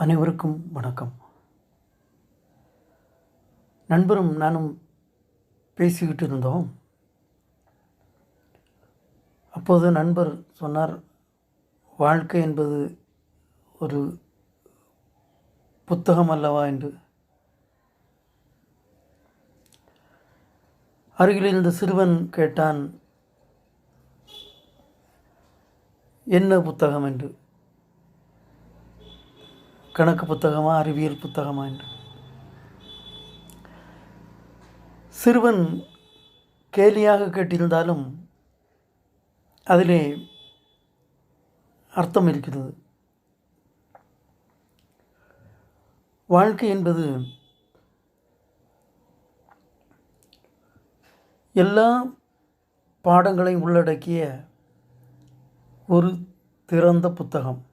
அனைவருக்கும் வணக்கம். நண்பரும் நானும் பேசிக்கிட்டு இருந்தோம். அப்போது நண்பர் சொன்னார் வாழ்க்கை என்பது ஒரு புத்தகம் அல்லவா? என்று. அருகில் இருந்த சிறுவன் கேட்டான் என்ன புத்தகம்? என்று. கணக்கு புத்தகமா அறிவியல் புத்தகமா என்று. சிறுவன் கேலியாக கேட்டிருந்தாலும் அதிலே அர்த்தம் இருக்கிறது. வாழ்க்கை என்பது எல்லா பாடங்களையும் உள்ளடக்கிய ஒரு திறந்த புத்தகம்.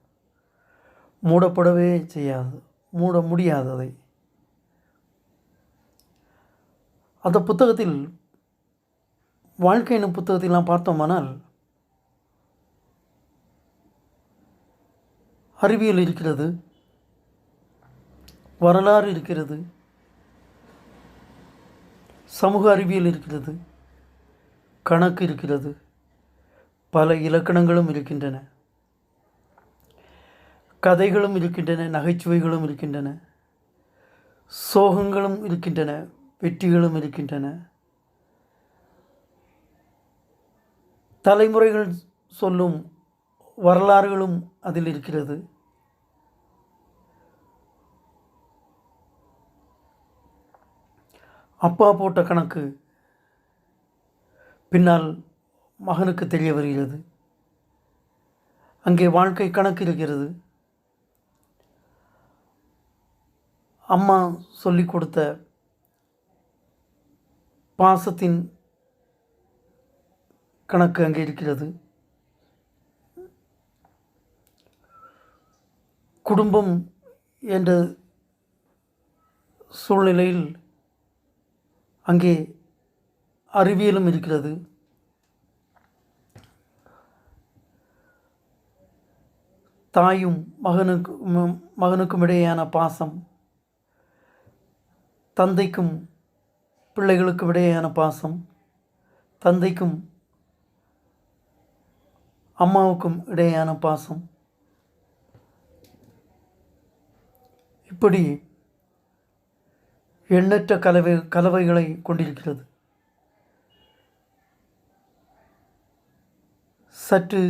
மூடப்படவே செய்யாது மூட முடியாது அதை அந்த புத்தகத்தில் வாழ்க்கை என்னும் புத்தகத்தில் நாம் பார்த்தோமானால் அறிவியல் இருக்கிறது வரலாறு இருக்கிறது சமூக அறிவியல் இருக்கிறது கணக்கு இருக்கிறது பல இலக்கணங்களும் இருக்கின்றன. கதைகளும் இருக்கின்றன நகைச்சுவைகளும் இருக்கின்றன சோகங்களும் இருக்கின்றன வெற்றிகளும் இருக்கின்றன. தலைமுறைகள் சொல்லும் வரலாறுகளும் அதில் இருக்கிறது. அப்பா போட்ட கணக்கு பின்னால் மகனுக்கு தெரிய வருகிறது. அங்கே வாழ்க்கை கணக்கு இருக்கிறது. அம்மா சொல்லி கொடுத்த பாசத்தின் கணக்கு அங்கே இருக்கிறது. குடும்பம் என்ற சூழ்நிலையில் அங்கே அறிவியலும் இருக்கிறது. தாயும் மகனுக்கு மகனுக்கும் இடையேயான பாசம் தந்தைக்கும் பிள்ளைகளுக்கும் இடையேயான பாசம் தந்தைக்கும் அம்மாவுக்கும் இடையேயான பாசம். இப்படி எண்ணற்ற கலவை கலவைகளை கொண்டிருக்கிறது. சற்று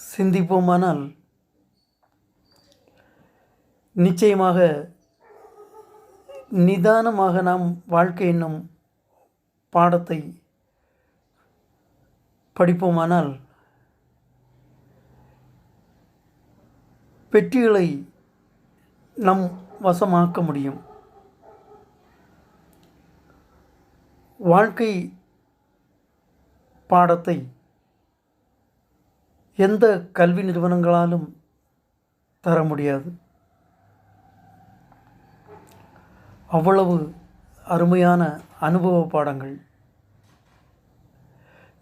சிந்திப்போமானால் நிச்சயமாக நிதானமாக நாம் வாழ்க்கை என்னும் பாடத்தை படிப்போமானால் வெற்றிகளை நம் வசமாக்க முடியும். வாழ்க்கை பாடத்தை எந்த கல்வி நிறுவனங்களாலும் தர முடியாது. அவ்வளவு அருமையான அனுபவ பாடங்கள்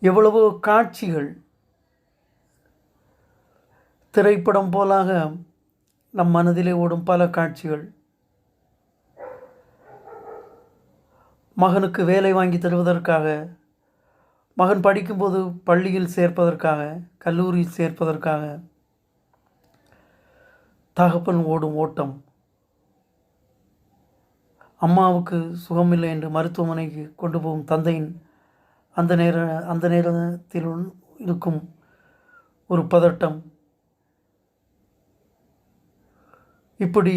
எவ்வளவோ காட்சிகள். திரைப்படம் போலாக நம் மனதிலே ஓடும் பல காட்சிகள். மகனுக்கு வேலை வாங்கி தருவதற்காக மகன் படிக்கும்போது பள்ளியில் சேர்ப்பதற்காக கல்லூரியில் சேர்ப்பதற்காக தகப்பன் ஓடும் ஓட்டம் அம்மாவுக்கு சுகமில்லை என்று மருத்துவமனைக்கு கொண்டு போகும் தந்தையின் அந்த நேர அந்த நேரத்தில் இருக்கும் ஒரு பதட்டம். இப்படி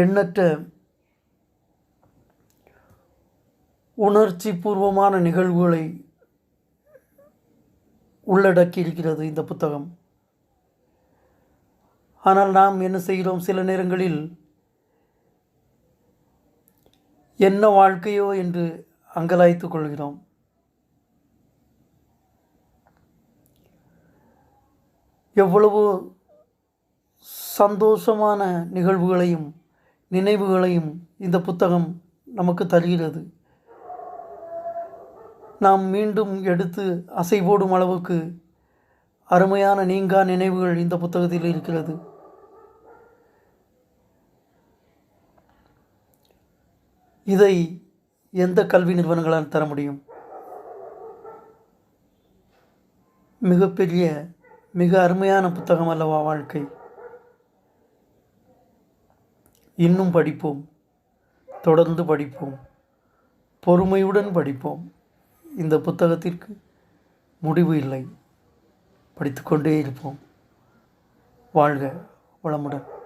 எண்ணற்ற உணர்ச்சி பூர்வமான நிகழ்வுகளை உள்ளடக்கி இருக்கிறது இந்த புத்தகம். ஆனால் நாம் என்ன செய்கிறோம்? சில நேரங்களில் என்ன வாழ்க்கையோ என்று அங்கலாய்த்துக் கொள்கிறோம். எவ்வளவோ சந்தோஷமான நிகழ்வுகளையும் நினைவுகளையும் இந்த புத்தகம் நமக்கு தருகிறது. நாம் மீண்டும் எடுத்து அசை போடும் அளவுக்கு அருமையான நீங்கா நினைவுகள் இந்த புத்தகத்தில் இருக்கிறது. இதை எந்த கல்வி நிறுவனங்களால் தர முடியும்? மிகப்பெரிய மிக அருமையான புத்தகம் அல்லவா வாழ்க்கை? இன்னும் படிப்போம் தொடர்ந்து படிப்போம் பொறுமையுடன் படிப்போம். இந்த புத்தகத்திற்கு முடிவு இல்லை. படித்துக்கொண்டே இருப்போம். வாழ்க வளமுடன்.